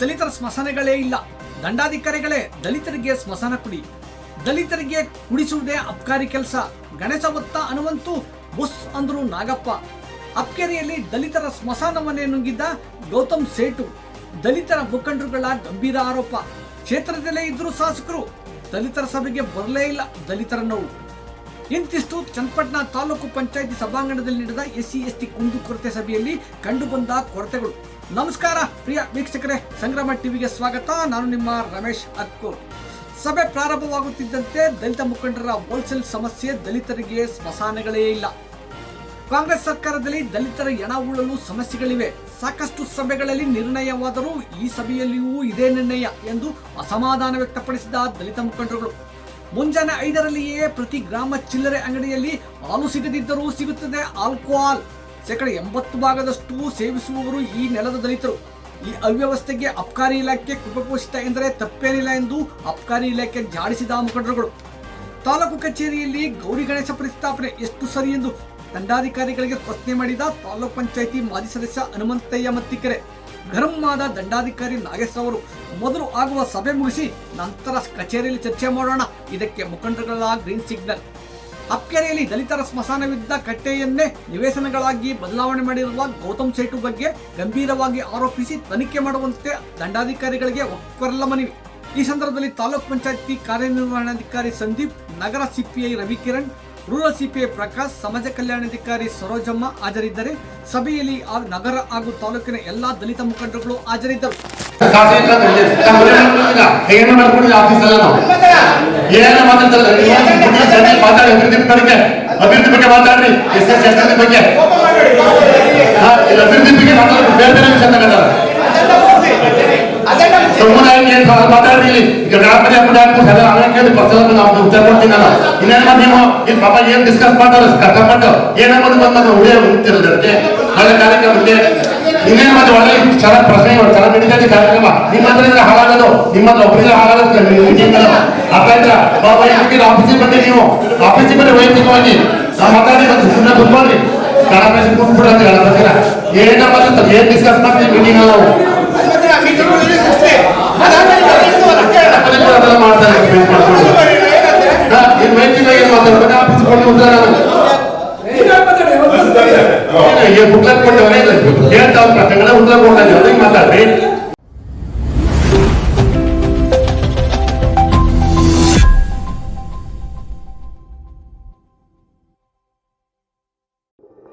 ದಲಿತರ ಸ್ಮಶಾನಗಳೇ ಇಲ್ಲ. ದಂಡಾಧಿಕಾರಿಗಳೇ ದಲಿತರಿಗೆ ಸ್ಮಶಾನ ಕುಡಿ. ದಲಿತರಿಗೆ ಕುಡಿಸುವುದೇ ಅಬ್ಕಾರಿ ಕೆಲಸ. ಗಣೇಶ ಹೊತ್ತ ಅನುವಂತೂ ಬುಸ್ ಅಂದ್ರು ನಾಗಪ್ಪ. ಅಪ್ಕೆರೆಯಲ್ಲಿ ದಲಿತರ ಸ್ಮಶಾನವನ್ನೇ ನುಂಗಿದ್ದ ಗೌತಮ್ ಸೇಟು. ದಲಿತರ ಮುಖಂಡರುಗಳ ಗಂಭೀರ ಆರೋಪ. ಕ್ಷೇತ್ರದಲ್ಲೇ ಇದ್ರು ಶಾಸಕರು. ದಲಿತರ ಸಭೆಗೆ ಬರಲೇ ಇಲ್ಲ ದಲಿತರ ನೋವು. ಇಂತಿಷ್ಟು ಚನ್ನಪಟ್ಟಣ ತಾಲೂಕು ಪಂಚಾಯಿತಿ ಸಭಾಂಗಣದಲ್ಲಿ ನಡೆದ ಎಸ್ಸಿ ಕುಂದು ಕುಂದುಕೊರತೆ ಸಭೆಯಲ್ಲಿ ಕಂಡುಬಂದ ಕೊರತೆಗಳು. ನಮಸ್ಕಾರ, ಪ್ರಿಯ ವೀಕ್ಷಕರೇ, ಸಂಗ್ರಾಮ ಟಿವಿಗೆ ಸ್ವಾಗತ. ನಾನು ನಿಮ್ಮ ರಮೇಶ್ ಅಕ್ಕೂರ್ ಸಭೆ ಪ್ರಾರಂಭವಾಗುತ್ತಿದ್ದಂತೆ ದಲಿತ ಮುಖಂಡರ ಹೋಲ್ಸೇಲ್ ಸಮಸ್ಯೆ ದಲಿತರಿಗೆ ಸ್ಮಶಾನಗಳೇ ಇಲ್ಲ. ಕಾಂಗ್ರೆಸ್ ಸರ್ಕಾರದಲ್ಲಿ ದಲಿತರ ಎಣ ಉಳ್ಳಲು ಸಮಸ್ಯೆಗಳಿವೆ. ಸಾಕಷ್ಟು ಸಭೆಗಳಲ್ಲಿ ನಿರ್ಣಯವಾದರೂ ಈ ಸಭೆಯಲ್ಲಿಯೂ ಇದೇ ನಿರ್ಣಯ ಎಂದು ಅಸಮಾಧಾನ ವ್ಯಕ್ತಪಡಿಸಿದ ದಲಿತ ಮುಖಂಡರುಗಳು. ಮುಂಜಾನೆ ಐದರಲ್ಲಿಯೇ ಪ್ರತಿ ಗ್ರಾಮ ಚಿಲ್ಲರೆ ಅಂಗಡಿಯಲ್ಲಿ ಹಾಲು ಸಿಗದಿದ್ದರೂ ಸಿಗುತ್ತದೆ ಆಲ್ಕೋಹಾಲ್. ಶೇಕಡ ಎಂಬತ್ತು ಭಾಗದಷ್ಟು ಸೇವಿಸುವವರು ಈ ನೆಲದ ದಲಿತರು. ಈ ಅವ್ಯವಸ್ಥೆಗೆ ಅಬ್ಕಾರಿ ಇಲಾಖೆ ಕೃಪಘೋಷಿತ ಎಂದರೆ ತಪ್ಪೇನಿಲ್ಲ ಎಂದು ಅಬ್ಕಾರಿ ಇಲಾಖೆ ಜಾಡಿಸಿದ ಮುಖಂಡರುಗಳು. ತಾಲೂಕು ಕಚೇರಿಯಲ್ಲಿ ಗೌರಿ ಗಣೇಶ ಪ್ರತಿಷ್ಠಾಪನೆ ಎಷ್ಟು ಸರಿ ಎಂದು ದಂಡಾಧಿಕಾರಿಗಳಿಗೆ ಪ್ರಶ್ನೆ ಮಾಡಿದ ತಾಲೂಕ್ ಪಂಚಾಯಿತಿ ಮಾಜಿ ಸದಸ್ಯ ಹನುಮಂತಯ್ಯ ಮತ್ತಿಕೆರೆ. ಗರಂ ದಂಡಾಧಿಕಾರಿ ನಾಗೇಶ್ ಅವರು ಮೊದಲು ಆಗುವ ಸಭೆ ಮುಗಿಸಿ ನಂತರ ಕಚೇರಿಯಲ್ಲಿ ಚರ್ಚೆ ಮಾಡೋಣ. ಇದಕ್ಕೆ ಮುಖಂಡರುಗಳ ಗ್ರೀನ್ ಸಿಗ್ನಲ್. ಅಕ್ಕೆರೆಯಲ್ಲಿ ದಲಿತರ ಸ್ಮಶಾನವಿದ್ದ ಕಟ್ಟೆಯನ್ನೇ ನಿವೇಶನಗಳಾಗಿ ಬದಲಾವಣೆ ಮಾಡಿರುವ ಗೌತಮ್ ಸೇಟು ಬಗ್ಗೆ ಗಂಭೀರವಾಗಿ ಆರೋಪಿಸಿ ತನಿಖೆ ಮಾಡುವಂತೆ ದಂಡಾಧಿಕಾರಿಗಳಿಗೆ ಒಕ್ಕರಲ್ಲ ಮನವಿ. ಈ ಸಂದರ್ಭದಲ್ಲಿ ತಾಲೂಕ್ ಪಂಚಾಯತಿ ಕಾರ್ಯನಿರ್ವಹಣಾಧಿಕಾರಿ ಸಂದೀಪ್, ನಗರ CPI Ravikiran rural CPI Prakash ಸಮಾಜ ಕಲ್ಯಾಣಾಧಿಕಾರಿ ಸರೋಜಮ್ಮ ಹಾಜರಿದ್ದರೆ ಸಭೆಯಲ್ಲಿ ಆ ನಗರ ಹಾಗೂ ತಾಲೂಕಿನ ಎಲ್ಲಾ ದಲಿತ ಮುಖಂಡರುಗಳು ಹಾಜರಿದ್ದರು. ಬಗ್ಗೆ ಮಾತಾಡ್ರಿ. ಏನ್ ಇಲ್ಲಿ ಅದನ್ನ ಕೇಳಿ ಪರ್ಸನಲ್ ನಾವು ಉತ್ತರ ಕೊಡ್ತೀನಿ ನಾನು ಇನ್ನೇನ್ ಮಾಡಿ ನೀವು? ಇಲ್ಲಿ ಪಾಪ ಏನ್ ಡಿಸ್ಕಸ್ ಮಾಡ್ತಾರ? ಕಷ್ಟಪಟ್ಟು ಏನಮ್ಮದು ಬಂದ್ ಮತ್ತೆ ಉಳಿಯ ಹೋಗ್ತಿರೋದು ಅದಕ್ಕೆ ಒಳ್ಳೆ ಕಾರ್ಯಕ್ರಮಕ್ಕೆ ಇನ್ನೇನ್ ಮತ್ತೆ ಒಳ್ಳೆ ಚೆನ್ನಾಗಿ ಪ್ರಶ್ನೆ ಚೆನ್ನಾಗಿ ನಡೀತೈತಿ ಕಾರ್ಯಕ್ರಮ. ನಿಮ್ಮ ಹತ್ರ ಇದ್ರೆ ಹಾಳಾಗೋದು ನಿಮ್ಮ ಹತ್ರ ಒಬ್ಬರಿಗೆ ಹಾಳಾಗೋದು ಅಪ್ಪ ಆಯ್ತಾ? ಪಾಪ ಇದಕ್ಕೆ ಆಫೀಸಿಗೆ ಬನ್ನಿ ನೀವು. ಆಫೀಸಿಗೆ ಬಂದ್ರೆ ವೈಯಕ್ತಿಕವಾಗಿ. ನಾವು ಮಾತಾಡಿ ಮತ್ತೆ ಸುಮ್ಮನೆ ಕುತ್ಕೊಳ್ಳಿ. ಗಣಪತಿ ಕೂತ್ಬಿಡೋದು ಗಣಪತಿನ ಏನ ಮತ್ತೆ ಏನ್ ಡಿಸ್ಕಸ್ ಮಾಡ್ತೀವಿ ಮೀಟಿಂಗ್ ನಾವು ಈ ಬುಕ್ಲೆಟ್ ಕೊಟ್ಟವ್ರೆ ಹೇಳ್ತಾವ್ ಪ್ರಶ್ನೆಗಳ ಉತ್ತರ ಕೊಡ್ತಾರೆ ಅದಕ್ಕೆ ಮಾತಾಡ್ರಿ